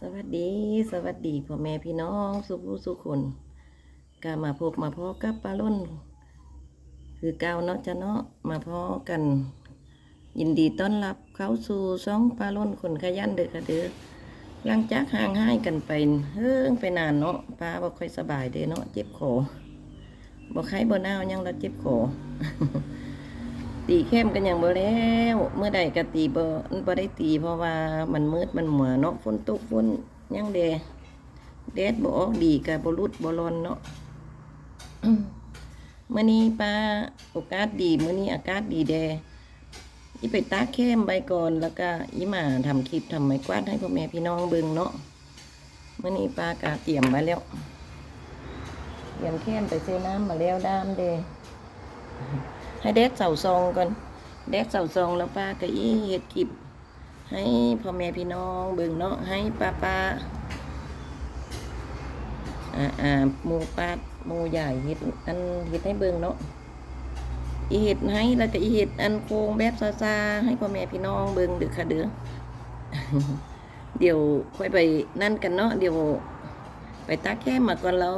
สวัสดีสวัสดีพ่อแม่พี่น้องสุขสุขคนก็มาพบมาพอกับปลาล้น คือเกาเนาะจะเนาะมาพอกัน ยินดีต้อนรับเข้าสู่ช่องปลาล้นคนขยันเด้อค่ะเด้อหลังจากห่างหายกันไปเฮิงไปนานเนาะปลาบ่ค่อยสบายเด้เนาะเจ็บคอบ่ไข้บ่หนาวยังเราเจ็บคอ ตีเข้มกันอย่างบ่แล้วเมื่อใดก็ตีบ่บ่ได้ตีเพราะว่ามันมืดมันหมัวเนาะฝนตกฝนยังแดแดดบ่ออกดีก็บ่รุดบ่ร้อนเนาะมื้อนี้ปลาโอกาสดีมื้อนี้อากาศดีแดอีไปตากเข้มใบก่อนแล้วก็อีมาทำคลิปทำไม้กวาดให้พ่อแม่พี่น้องเบิ่งเนาะมื้อนี้ปลากาเตรียมไว้แล้วเตรียมเข้มไปเซน้ำมาแล้วดามเด ให้เด็กเสาซองก่อนเด็กเสาซองแล้วป้าก็อีเฮ็ดคลิปให้พ่อแม่พี่น้องเบิ่งเนาะให้ป้าป้าอ่าอ่าหมูป้าหมูใหญ่เฮ็ดอันเฮ็ดให้เบิ่งเนาะอีเฮ็ดให้แล้วก็อีเฮ็ดอันโครงแบบซาๆให้พ่อแม่พี่น้องเบิ่งเด้อค่ะเด้อเดี๋ยวค่อยไปนั่นกันเนาะเดี๋ยว ไปตักแค่มาก่อนแล้ว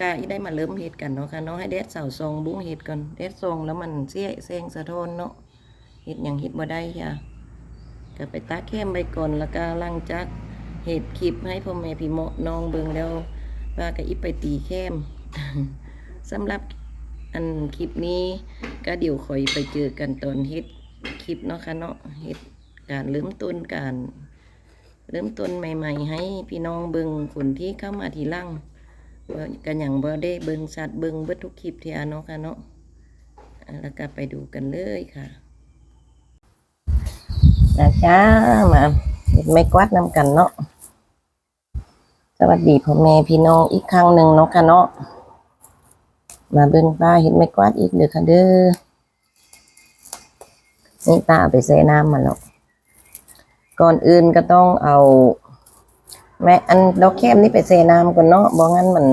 กาอีได้มาเริ่มเฮ็ดกันเนาะค่ะเนาะให้แดดเสาซองบุ้งเฮ็ดก่อนแดดซองแล้วมันเสียแสงสะท้อนเนาะเฮ็ดหยังเฮ็ดบ่ได้ค่ะก็ไปตักแค่ไปก่อนแล้วก็หลังจากเฮ็ดคลิปให้พ่อแม่พี่เมะน้องเบิ่งแล้วว่าก็อีไปตีแค้มสำหรับอันคลิปนี้ก็เดี๋ยวคอยไปเจอกันตอนเฮ็ดคลิปเนาะค่ะเนาะเฮ็ดการเริ่มต้นการ เริ่มต้นใหม่ ๆ ให้พี่น้องเบิงคนที่เข้ามาทีหลังว่ากันอย่างบ่ได้เบิงสัตว์เบิงเบิดทุกคลิปเทียเนาะค่ะเนาะอ่าแล้วก็ไปดูกันเลยค่ะนะจ้ามาเห็นไม่กวาดนำกันเนาะสวัสดีพ่อแม่พี่น้องอีกครั้งหนึ่งเนาะค่ะเนาะมาเบิ่งป้าเห็นไม่กวาดอีกเด้อค่ะเด้อนี่ตาเอาไปใส่น้ำมาแล้ว ก่อนอื่นก็ต้องเอาแม่อันดอกแคมนี่ไปเซน้ำก่อนเนาะบ่งั้นมัน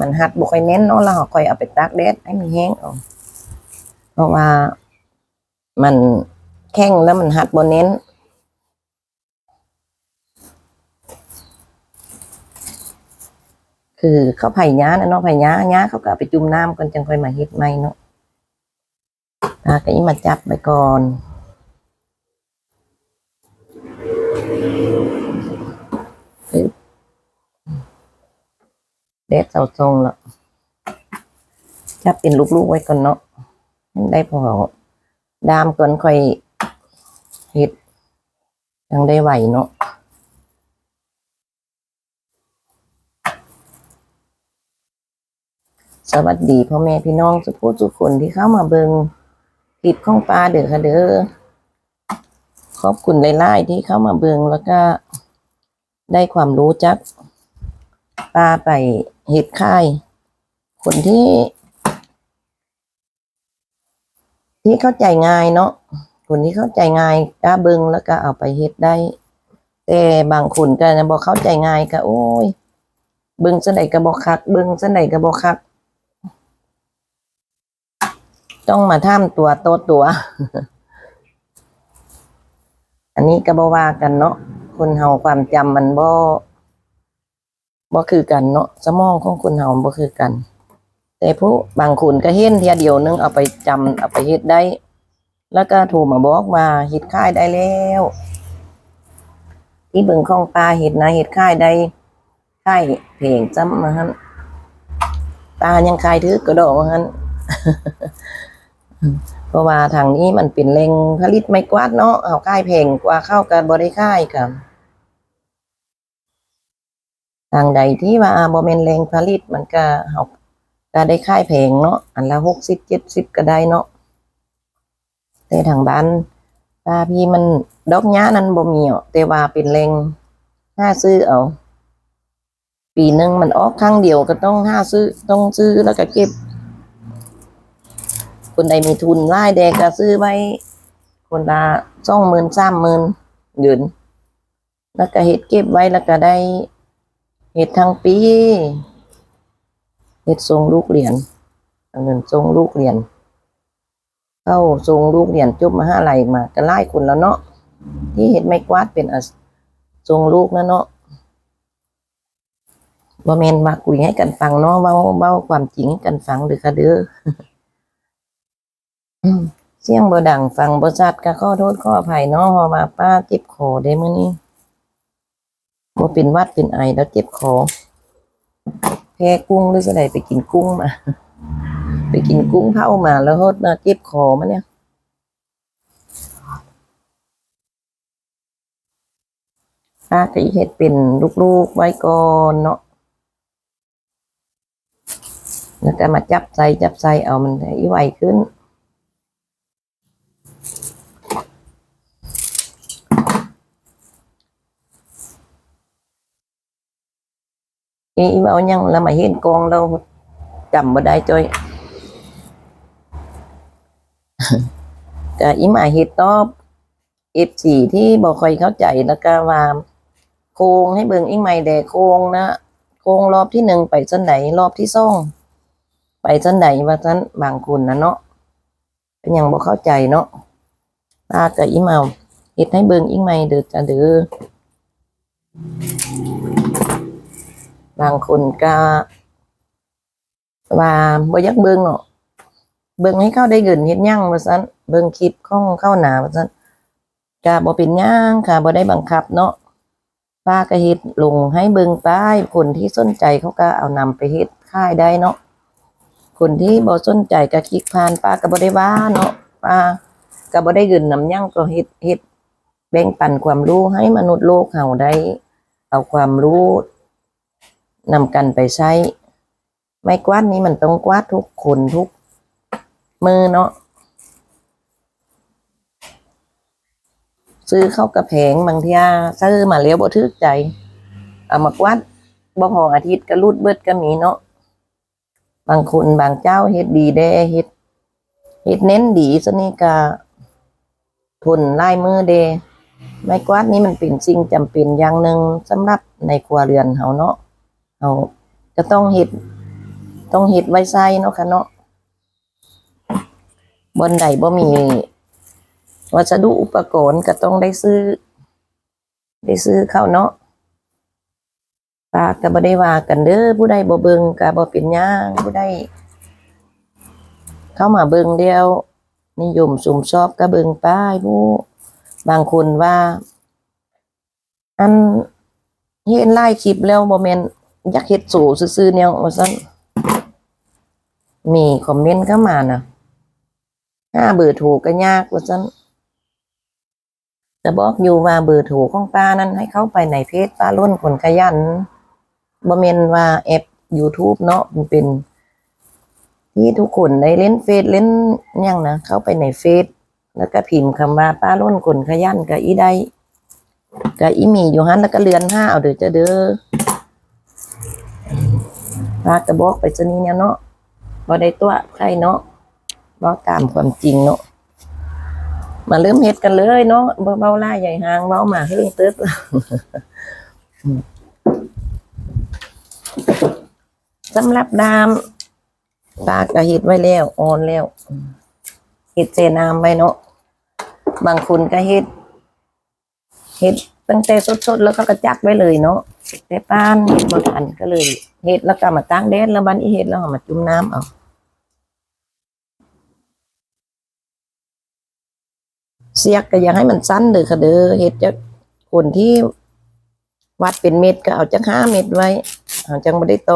มันหัดบ่ค่อยแน่นเนาะแล้วเราค่อยเอาไปตากแดดให้มันแห้งเอาเพราะว่ามันแข็งแล้วมันหัดบ่เน้น คือเขาไผ่ย้านะเนาะไผ่ย้าย้าเขาก็ไปจุ่มน้ำก่อนจังค่อยมาเฮ็ดใหม่เนาะตาก็อีมาจับไปก่อน เด็ดเสาทรงแล้วจับเป็นลูกๆไว้ก่อนเนาะได้พอดามก่อนค่อยเฮ็ดยังได้ไหวเนาะสวัสดีพ่อแม่พี่น้องทุกผู้ทุกคนที่เข้ามาเบิงคลิปของปลาเด้อค่ะเด้อขอบคุณหลายๆที่เข้ามาเบิงแล้วก็ได้ความรู้จักปลาไป เห็ดค่ายคนที่ ที่เข้าใจง่ายเนาะคนที่เข้าใจง่ายกล้าเบิงแล้วก็เอาไปเฮ็ดได้ แต่บางคนก็จะบอกเข้าใจง่ายก็โอ้ย เบิงเสันใดก็บอกคัก เบิงเสันใดก็บอกคัก ต้องมาท่ามตัวโตตัว อันนี้ก็บอกว่ากันเนาะคนเฮาความจำมันบ่ บ่คือกันเนาะสมองของคนเฮาบ่คือกัน แต่ผู้บางคนก็เห็นเทียเดียวนึงเอาไปจำเอาไปเฮ็ดได้ แล้วก็โทรมาบอกว่าเฮ็ดค่ายได้แล้วที่เบิ่งของปลาเฮ็ดนะเฮ็ดค่ายได้ค่ายเพลงจำมาหั่นปลายังคายถือกระดอกว่าหั่นเพราะว่าทางนี้มันเป็นแหล่งผลิตไม้กวาดเนาะเอาค่ายเพลงกว่าเข้ากันบ่ได้ค่ายค่ะ ทางใดที่ว่าบ่แม่นแรงผลิตมันก็เฮาก็ได้ค่ายแพงเนาะอันละหกสิบเจ็ดสิบก็ได้เนาะแต่ทางบ้านป้าพี่มันดอกหญ้านั้นบ่มีอะแต่ว่าเป็นแรงห้าซื้อเอาปีหนึ่งมันออกครั้งเดียวก็ต้องห้าซื้อต้องซื้อแล้วก็เก็บ คนใดมีทุนรายแดก็ซื้อไว้ คนละสองหมื่นสามหมื่นเดือนแล้วก็เฮ็ดเก็บไว้แล้วก็ได้ เห็ดทั้งปีเห็ดทรงลูกเหรียญเอาเงินทรงลูกเหรียญเข้าทรงลูกเหรียญจบมาห้าไหลมาก็ไล่คนแล้วเนาะที่เห็ดไม่กวาดเป็นทรงลูกนะเนาะบ่แม่นว่าคุยให้กันฟังเนาะเว้าเว้าความจริงให้กันฟังเด้อคะเด้อเสียงบ่ดังฟังบ่ชัดก็ขอโทษขออภัยเนาะเพราะว่าป้าจ็บคอได้มื้อนี้ บ่าเป็นวัดเป็นไอแล้วเจ็บคอแพ้กุ้งหรือจะได้ไปกินกุ้งมา ไปกินกุ้งเผามาแล้วโหดมาเจ็บคอมาเนี่ยป้าก็เฮ็ดเป็นลูกๆไว้ก่อนเนาะแล้วก็มาจับใส่จับใส่เอามันให้ไวขึ้น อีเว้ายังแล้วมาเห็นกองเราจำบ่ได้จ้อยก็อีหมาเฮ็ดตอบ F4 ที่บ่ค่อยเข้าใจแล้วก็ว่าโครงให้เบิ่งอีกใหม่แดโครงนะโครงรอบที่หนึ่งไปจังไดรอบที่สองไปจังไดว่าซั่นบางคนนะเนาะเป็นหยังบ่เข้าใจเนาะตากับอีหมาเฮ็ดให้เบิ่งอีกใหม่เด้อจ้ะเด้อ บางคนก็ว่าบ่ยากเบิ่งเนาะเบิ่งให้เข้าได้เงินเฮ็ดยังว่าซั่นเบิ่งคลิปข้องเข้าหนาว่าซั่นก็บ่เป็นหยังค่ะบ่ได้บังคับเนาะป้าก็เฮ็ดลงให้เบิ่งไปคนที่สนใจเขาก็เอานำไปเฮ็ดขายได้เนาะคนที่บ่สนใจก็คลิกผ่านป้าก็บ่ได้ว่าเนาะป้าก็บ่ได้เงินนำหยังก็เฮ็ดเฮ็ดแบ่งปันความรู้ให้มนุษย์โลกเฮาได้ เอาความรู้ นำกันไปใช้ ไม้กวาดนี้มันต้องกวาดทุกคนทุกมือเนาะซื้อเข้ากระแผงบางทีซื้อมาแล้วบ่ทึกใจ เอามากวาดบ่พออาทิตย์ก็รูดเบิดก็มีเนาะบางคนบางเจ้าเฮ็ดดีได้เฮ็ดเฮ็ดเน้นดีซะนี่ก็ทนลายมือเดไม้กวาดนี้มันเป็นสิ่งจำเป็นอย่างหนึ่งสำหรับในครัวเรือนเฮาเนาะ เอาก็ต้องเห็ด ต้องเห็ดไว้ใส่เนาะค่ะเนาะบนใดบ่มีวัสดุอุปกรณ์ก็ต้องได้ซื้อ ได้ซื้อเข้าเนาะปากก็บ่ได้ว่ากันเด้อผู้ใดบ่เบิ่งก็บ่เป็นหยังผู้ใดเข้ามาเบิ่งเดียวนิยมสุ่มชอบก็เบิ่งป้ายผู้บางคนว่า อันเห็นไล่คลิปแล้วบ่แม่น อยากเฮ็ดสูซื่อๆแนวว่าซั่นมีคอมเมนต์เข้ามานะห้าเบอร์โทรก็ยากว่าซั่นจะบอกอยู่ว่าเบอร์โทรของป้านั้นให้เข้าไปในเพจป้าล้นคนขยันบ่แม่นว่าแอป YouTube เนาะมันเป็น ที่ทุกคนได้เล่นเฟซเล่นยังนะเข้าไปในเฟซแล้วก็พิมพ์คำว่าป้าล้นคนขยันก็อีได้ก็อีมีอยู่หันแล้วก็เลือนห้าเอาเด้อจ้ะเด้อ พากระบอกไปซะนี้เนี่ยเนาะบ่ได้ตัวใครเนาะบอกตามความจริงเนาะมาเริ่มเฮ็ดกันเลยเนาะเบาล่าใหญ่หางเว้ามาเฮิงตึ๊ดสำหรับดามปากก็เฮ็ดไว้แล้วอ่อนแล้วเฮ็ดเจน้ำไว้เนาะบางคนก็เฮ็ดเฮ็ดตั้งแต่สดๆแล้วก็กระจักไว้เลยเนาะ แต่ป้านเฮ็ดบ่ทันก็เลยเฮ็ดแล้วก็มาตั้งแดดแล้วบัดนี้เฮ็ดแล้วเอามาจุ่มน้ำเอาเสียกก็อยากให้มันสั้นเด้อค่ะเด้อเฮ็ดจะคนที่วัดเป็นเม็ดก็เอาจักห้าเม็ดไว้เอาจังบ่ได้โต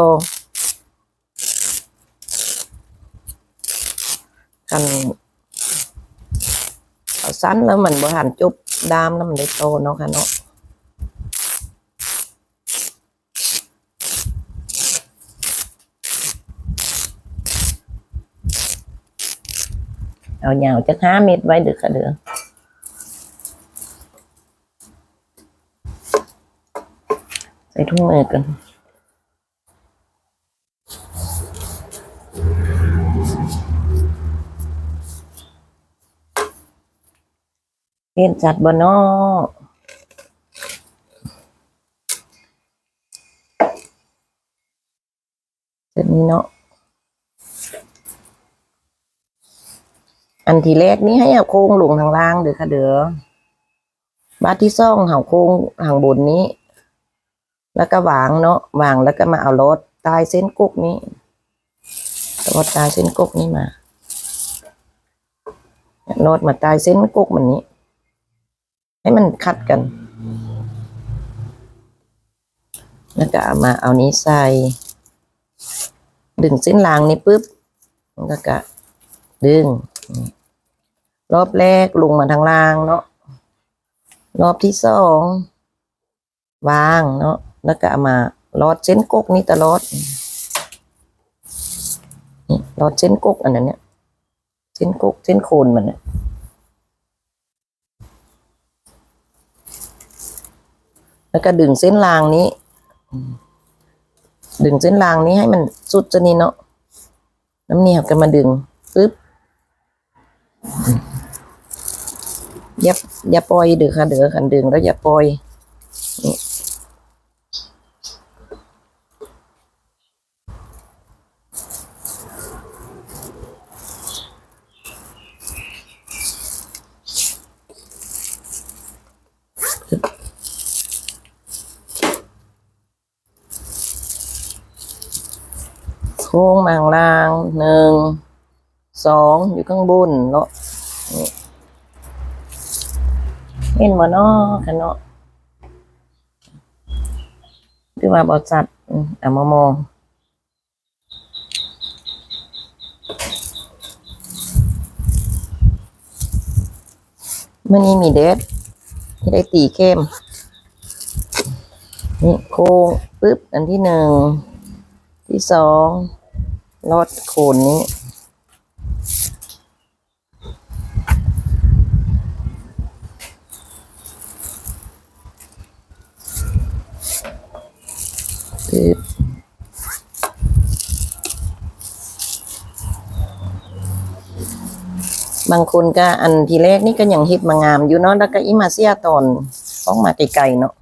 กันเอาสั้นแล้วมันบ่หันจุบดามแล้วมันได้โตเนาะค่ะเนาะ เอายาวจักห้าเม็ดไว้เด้อค่ะเด้อใส่ถุงมือกันเห็นจัดบ่นอจะนี้เนาะ อันที่แรกนี้ให้เอาโค้งลงทางล่างเด้อค่ะเด้อบาทที่ซ่องหาโค้งทางบนนี้ แล้วก็วางเนาะวางแล้วก็มาเอารถตายเส้นกุกนี้รถตายเส้นกุกนี้มารถมาตายเส้นกุกมันนี้ ให้มันคัดกัน แล้วก็เอามาเอานี้ใส่ ดึงเส้นรางนี้ปุ๊บมันก็ดึง รอบแรกลงมาทางล่างเนาะรอบที่สองวางเนาะแล้วก็มาลอดเส้นกกนี่ตลอดนี่ลอดเส้นกกอันนั้นเนี่ยเส้นกกเส้นโคนมันเนี่ยแล้วก็ดึงเส้นรางนี้ ดึงเส้นรางนี้ให้มันสุดจะนี่เนาะน้ำเหนียวกันมาดึงปึ๊บ อย่าอย่าปล่อยเดือค่ะเดือขันดึงแล้วอย่าปล่อยนี่โค้งมางล่างหนึ่งส อยู่ข้างบนเนาะเห็นบ่เนาะกันเนาะคือว่าบ่จัดอืมอมามองมื่อนี้มีเดทที่ได้ตีเข้มนี่โค้งปึ๊บอันที่หนึ่งที่สองลอดโคนนี้ ปึ๊บางคนก็อันทีแรกนี่ก็ยังเฮ็ดมางามอยู่เนาะแล้วก็อิมาเซียตอนออกมาไกลๆเนาะ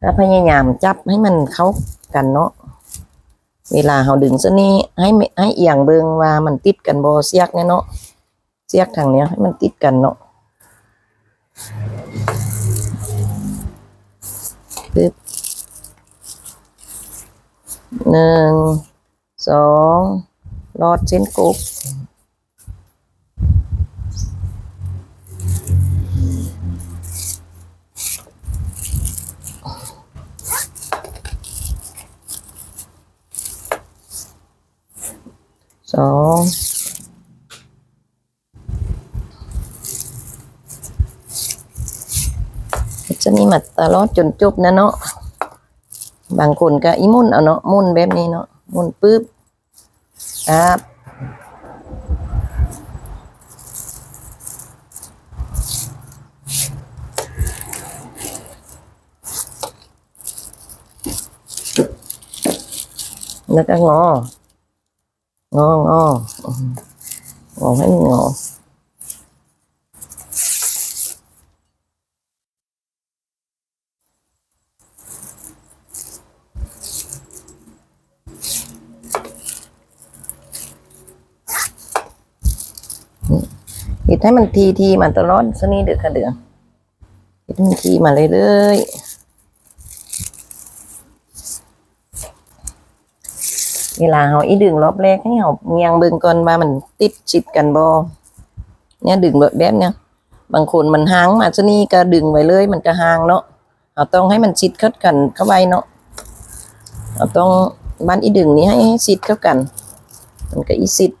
แล้วพยายามจับให้มันเข้ากันเนาะเวลาเฮาดึงซะนี้ให้ให้เอียงเบิงว่ามันติดกันบ่เสียกเนี่ยเนาะเสียกทางเนี้ยให้มันติดกันเนาะ หนึ่งสองลอดเส้นกบสองจะนี่มาตลอดจนจบนะเนาะ บางคนก็อีมุ่นเอาเนาะมุ่นแบบนี้เนาะมุ่นปึ๊บครับแล้วก็งองององอให้มันงอ ให้มันทีทีมันตลอดสนี่เดือดค่ะเดือฮิตให้มันทีมาเลยเลยๆเวลาเราอีดึงรอบแรกให้เราเงียงเบิ่งก่อนว่ามันติดชิดกันบ่เนี่ยดึงแบบแบบเนี้ยบางคนมันห่างมาซะนี่ก็ดึงไว้เลย มันก็ห่างเนาะเราต้องให้มันชิดเข้ากันเข้าไว้เนาะเราต้องบ้านอีดึงนี้ให้ให้ชิดเข้ากัน มันก็อีชิด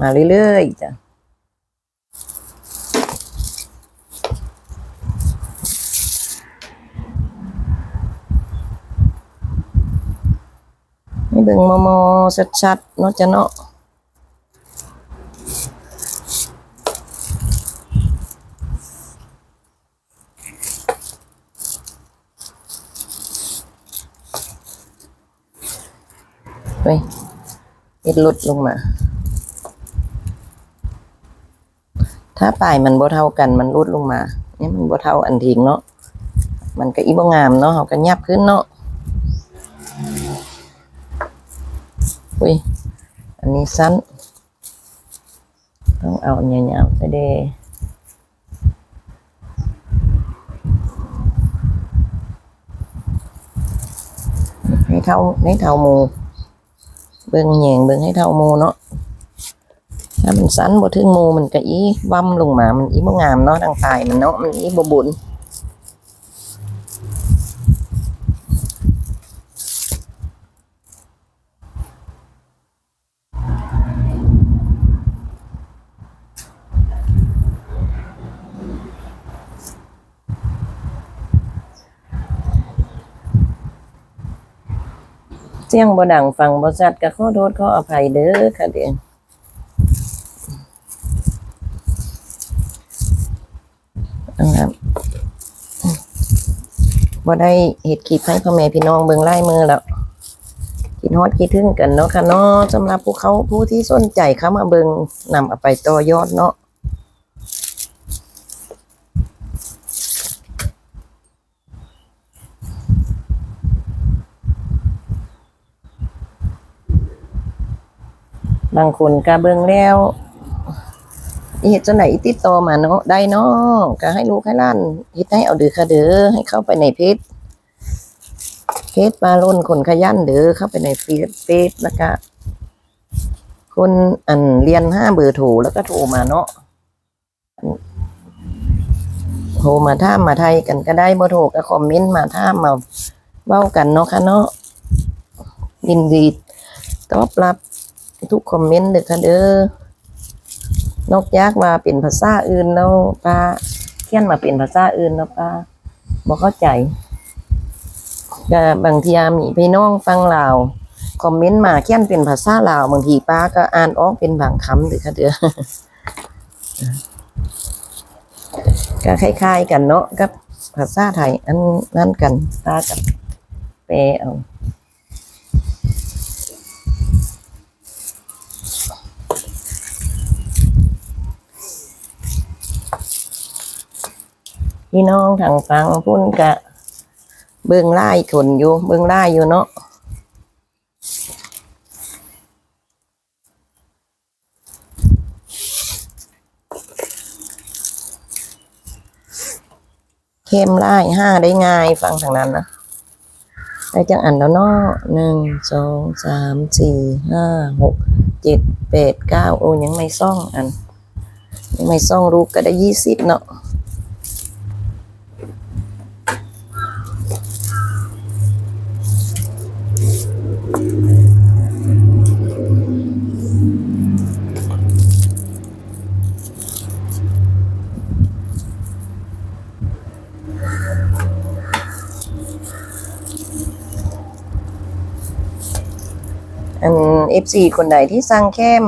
มาเรื่อยๆจ้ะ ให้เบิ่งมอมอชัดๆเนาะจ้ะเนาะเฮ้ยเอ็ดลุดลงมา ถ้าปลายมันบ่เท่ากันมันรุดลงมา เนี่ยมันบ่เท่าอันทิ้งเนาะ มันก็อีบ่งามเนาะเขาก็ยับขึ้นเนาะ อุ้ย อันนี้สั้น ต้องเอาอันยาๆไปเด้ให้ท่าให้เท่ามูเบิ่งแหยงเบิ่งให้เท่ามูเนาะถ้ามันสั้นบ่ถึงมูมันก็อีว่ำลงมา มันอีบ่งามเนาะทางปลายมันเนาะมันอีบ่บุญ เสียงบ่ดังฟังบ่ชัดก็ขอโทษขออภัยเด้อค่ะเด้อนะครับบ่ได้เฮ็ดคลิปให้พ่อแม่พี่น้องเบิ่งไลายมือแล้วคิดฮอดคิดถึงกันเนาะค่ะเนาะสำหรับผู้เขาผู้ที่สนใจเข้ามาเบิ่งนำเอาไปต่อยอดเนาะ บางคนก็เบิ่งแล้วเฮ็ดจังไหนติดต่อมาเนาะได้เนาะก็ให้ลูกให้ล้านเฮ็ดให้เอาเดือค่ะเด้อให้เข้าไปในเพจเพจปลาล้นคนขยันเด้อเข้าไปในเฟซเฟซแล้วก็คนอันเรียนห้าเบอร์โทรแล้วก็โทรมาเนาะโทรมาถามมาไทยกันก็ได้บ่โทรก็คอมเมนต์มาถามมาเว้ากันเนาะค่ะเนาะยินดีตอบรับ ทุกคอมเมนต์เด้อค่ะเด้อนอกจากว่าเป็นภาษาอื่นแล้วป้าเขียนมาเป็นภาษาอื่นแล้วป้าบ่เข้าใจก็บางทีมีพี่น้องฟังลาวคอมเมนต์มาเขียนเป็นภาษาลาวบางทีป้าก็อ่านออกเป็นบางคำเด้อค่ะเด้อก็คล้ายๆกันเนาะกับภาษาไทยอันนั่นกันป้ากับแปเอา พี่น้องทางฟังพุ่นกะ เบิ่งไล่คนอยู่ เบิ่งไล่อยู่เนาะเข้มไล่ห้าได้ง่ายฟังทางนั้นนะได้จังอันแล้วเนาะหนึ่งสองสามสี่ห้าหกเจ็ดแปดเก้าโอ้ยังไม่ซ่องอัน ยังไม่ซ่องรูปก็ได้ยี่สิบเนาะ อันเอฟซีคนใดที่สั่งแคม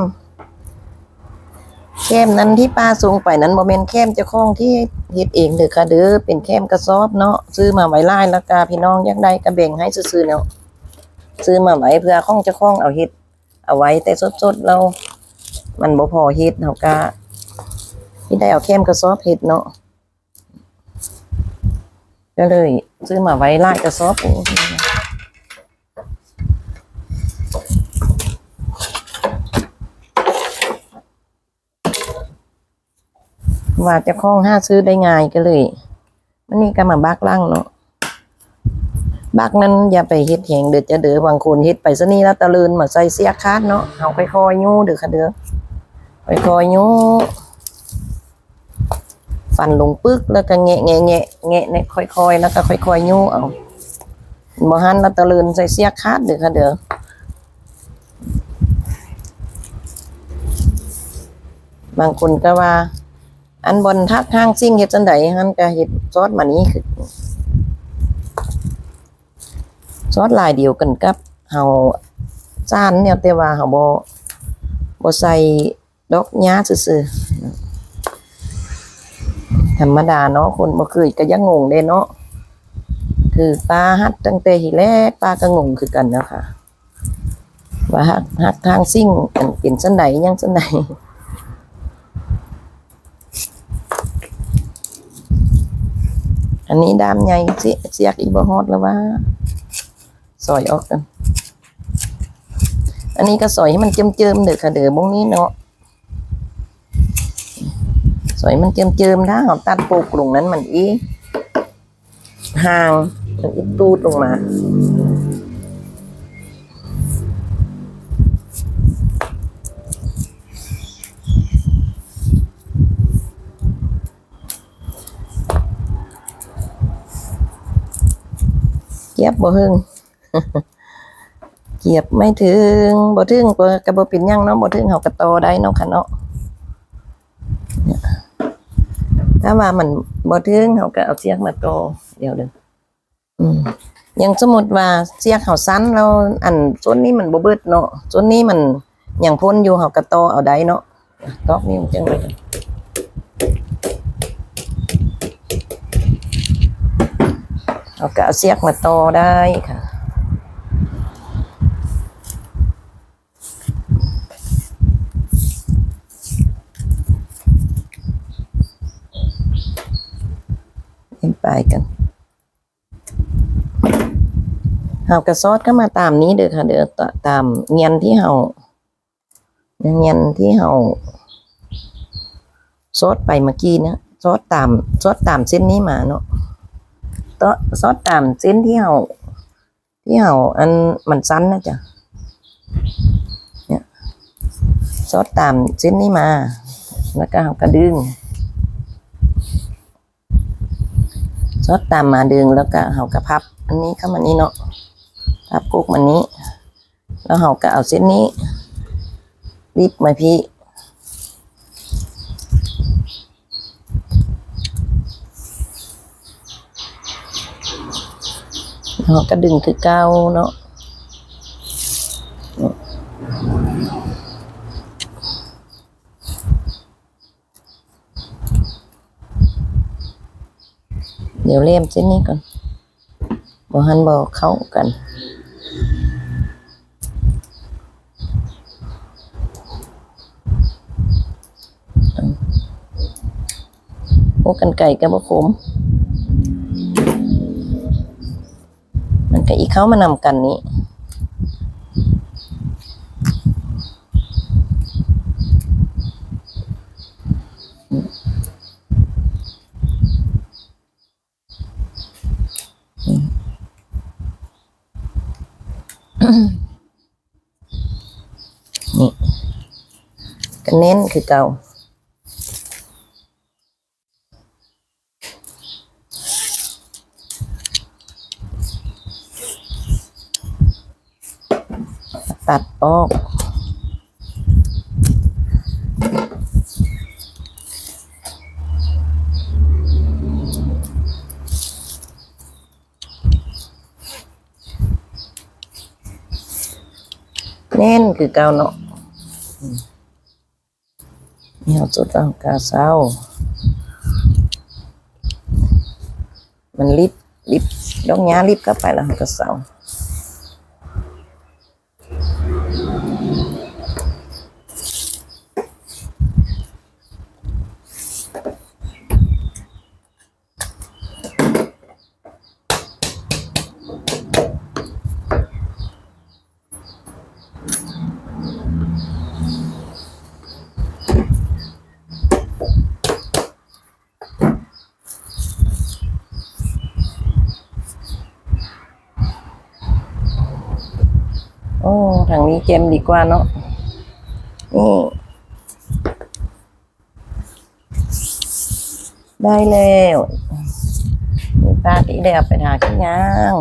แคมนั้นที่ป้าส่งไปนั้นโมเมนแคมเจ้าของที่เฮ็ดเองเด้อค่ะเด้อเป็นแคมกระสอบเนาะซื้อมาไว้ไล่แล้วกาพี่น้องอยากได้ก็แบ่งให้ซื้อๆเนาะซื้อมาไว้เพื่อของเจ้าของเอาเฮ็ดเอาไว้แต่สดๆเรา มันบ่พอเฮ็ดเฮาก็ที่ได้เอาแคมกระสอบเฮ็ดเนาะก็เลย ซื้อมาไว้ไล่กระสอบ ว่าจะคล้องห้าซื้อได้ง่ายก็เลยมันนี่ก็มาบักล่างเนาะบักนั้นอย่าไปเฮ็ดแหงเดือดจะเดือบางคนเฮ็ดไปซะนี่แล้วตะลืนมาใส่เสียคาดเนาะเอาค่อยๆยู่เดือค่ะเดือค่อยๆยู่ฟันลงปึกแล้วก็แงะแงะแงะแงะเนี่ยค่อยๆแล้วก็ค่อยๆยู่เอาบ่หันแล้วตะลืนใส่เสียคาดเดือค่ะเดือบางคนก็ว่า อันบนทักห้างซิ่งเฮ็ดจังไดหันก็เฮ็ดซอสมานี้คือซอสลายเดียวกันกับเฮาจานเนี่ยแต่ว่าเฮาบ่บ่ใส่ดอกหญ้าซื่อๆธรรมดาเนาะคนบ่เคยก็ยังงงเด้เนาะคือปลาฮัดตั้งแต่ทีแรกปลาก็งงคือกันเนาะค่ะว่าฮักฮักทางซิ่งอันเป็นจังไดยังจังได อันนี้ดามใหญ่เสียเสียกอีบอฮอดแล้วว่าซอยออกกันอันนี้ก็ซอยให้มันเจิมๆเด้อค่ะเด้อบงนี้เนาะซอยมันเจิมๆถ้าเอาตัดโปกลงนั้นมันอีห่างมันอีตูดลงมา บบ่หึงเกียบไม่ถึงบ่ถึงก็ก็บ่ป็นยังเนาะบ่ถึงเฮาก็โตได้เนาะค่ะเนาะถ้าว่ามันบ่ถึงเฮาก็เอาเสียกมาโตเดี๋ยวเด้ออืมอย่างสมมุติว่าเสียกเฮาสั้นแล้วอันส่วนนี้มันบ่เบิดเนาะส่วนนี้มันยังพ้นอยู่เฮาก็โตเอาได้เนาะตอกนี้มันจังไดกั เฮาก็เอาเสียกมาโตได้ค่ะเห็นไปกันเฮากระซอดก็มาตามนี้เด้อค่ะเด้อตามเงียนที่เฮาเงียนที่เฮาซอดไปเมื่อกี้เนี่ยซอดตามซอดตามเส้นนี้มาเนาะ ตอซอดตามเส้นที่เฮาที่เฮาอันมันสั้นนะจ๊ะเนี่ยซอดตามเส้นนี้มา แล้วก็เฮาก็ดึงซอสตามมาดึงแล้วก็เฮากระพับ อันนี้เข้ามานี้เนาะพับกุกมันนี้ แล้วเฮาก็เอาเส้นนี้รีบมาพี่ เฮาก็ดึงคือเก้าเนาะเดี๋ยวเล่มเส้นนี้ก่อนบ่หันบ่เข้ากันโอ้กันไก่กับบ่ขม มันก็อีเขามานำกันนี้ นี่ก็เน้นคือเก่า ตัดออกเน้นคือเกาเนาะอืมนี่เอาจุดเอากาเศร้ามันรีบรีบดอกหญ้ารีบเข้าไปแล้วเราก็เศร้า โอ้ทางนี้ เจมดีกว่าเนาะนี่ได้แล้วมีปลาที่ได้เอาไปหาขี้ยาง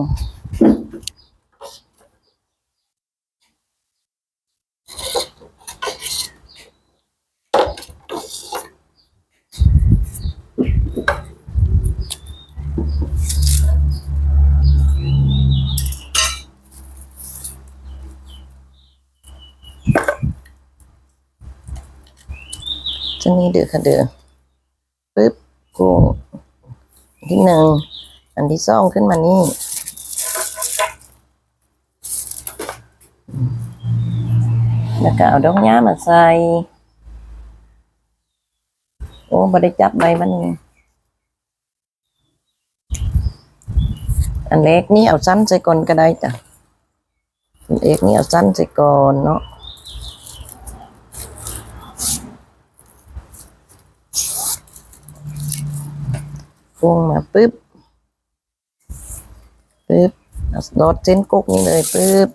จะนี่เดือค่ะเดือปึ๊บกุ้งอันที่หนึ่งอันที่สองขึ้นมานี่แล้วก็เอาดอกหญ้ามาใส่ โอ้บ่ได้จับใบมันนี่อันเล็กนี่เอาสั้นใส่ก่อนก็ได้จ้ะอันเล็กนี่เอาสั้นใส่ก่อนเนาะ กุ้งมาปึ๊บปึ๊บเอาโดดเส้นกุ๊กนี่เลยปึ๊บ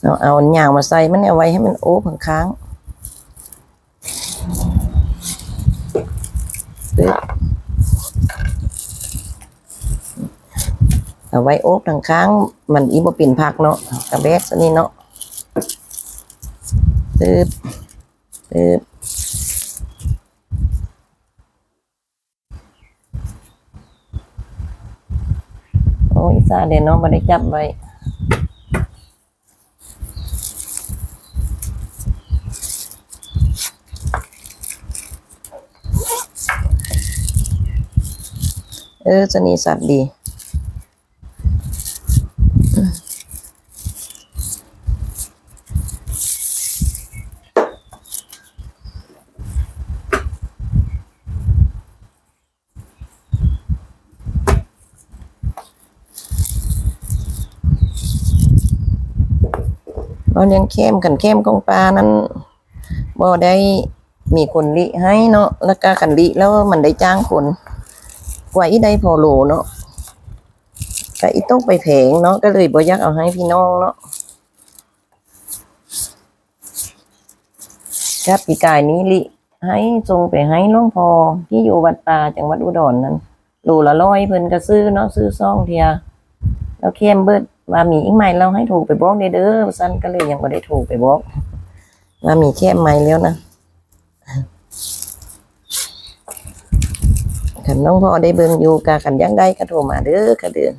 เอาเอาหยางมาใส่มันเอาไว้ให้มันโอ้ข้างค้างปึ๊บเอาไว้โอ๊กทางค้าง มันอีบ่เป็นผักเนาะกระแบกซะนี่เนาะปึ๊บปึ๊บ โอ้ยซาเดนเนาะบ่ได้จับไว้เออจะนีสัตว์ดี เราเลี้ยงเข้มกันเข้มของปลานั้นบ่ได้มีคนลิให้เนาะแล้วก็กันลิแล้วมันได้จ้างคนกว่าอีได้พอโลเนาะก็อีต้องไปแผงเนาะก็เลยบ่อยากเอาให้พี่น้องเนาะครับปีกายนี้ลิให้ส่งไปให้หลวงพอที่อยู่วัดป่าจังหวัดอุดรนั้นโลละร้อยเพิ่นก็ซื้อเนาะซื้อซองเทียแล้วเข้มเบิด ว่ามีอีกไหมเราให้ถูกไปบอกเด้อเด้อสั้นก็เลยยังไม่ได้ถูกไปบอกว่ามีแค่ไหมแล้วนะขันน้องพ่อได้เบิ่งอยู่กาขันยังได้กระโทรมาเด้อกระเดือ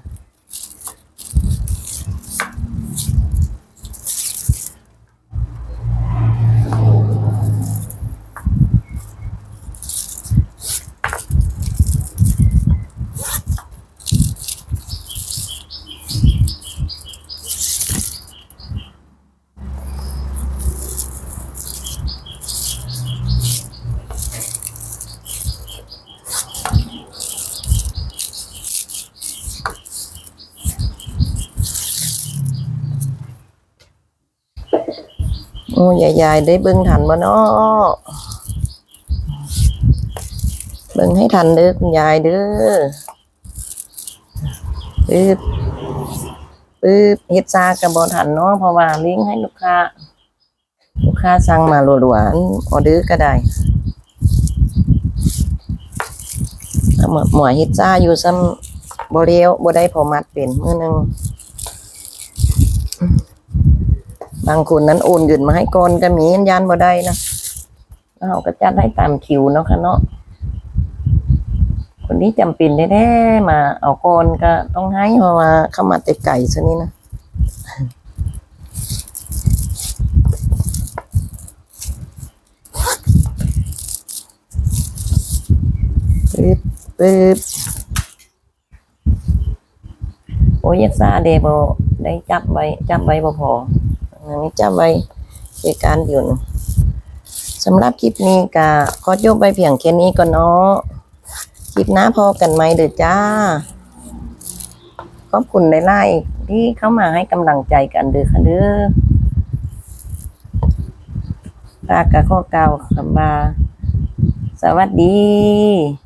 อ้ยายๆได้เบิ่งทันบ่เนาะเบิ่งให้ทันเด้อคุณยายเด้อปึ๊บปึ๊บเฮ็ดซากับ่ทันเนาะเพราะว่าเลี้ยงให้ลูกค้า ลูกค้าสั่งมารัวๆอันออเดอร์ก็ได้หมหมวยเฮ็ดซาอยู่ซ้ำบ่เลี้ยวบ่ได้พอมัดเป็นมื้อหนึง บางคนนั้นโอนเงินมาให้ก่อนก็มียันบ่ได้นะเราก็จัดให้ตามคิวเนาะค่ะเนาะคนที่จำเป็นแท้ๆมาเอาก่อนก็ต้องให้เพราะว่าเข้ามาแต่ไก่ซะนี่นะปึ๊บปึ๊บโอ้ยซาเดบได้จับไว้ จับไว้บ่พอ นี้จำไว้เหตุการณ์อยู่นสำหรับคลิปนี้ก็ขอจบไปเพียงแค่นี้ก่อนเนาะคลิปหน้าพอกันไหมเด้อจ้า ขอบคุณในไลน์ที่เข้ามาให้กำลังใจกันเด้อค่ะเด้อปากกะข้อเก่าคำบาสวัสดี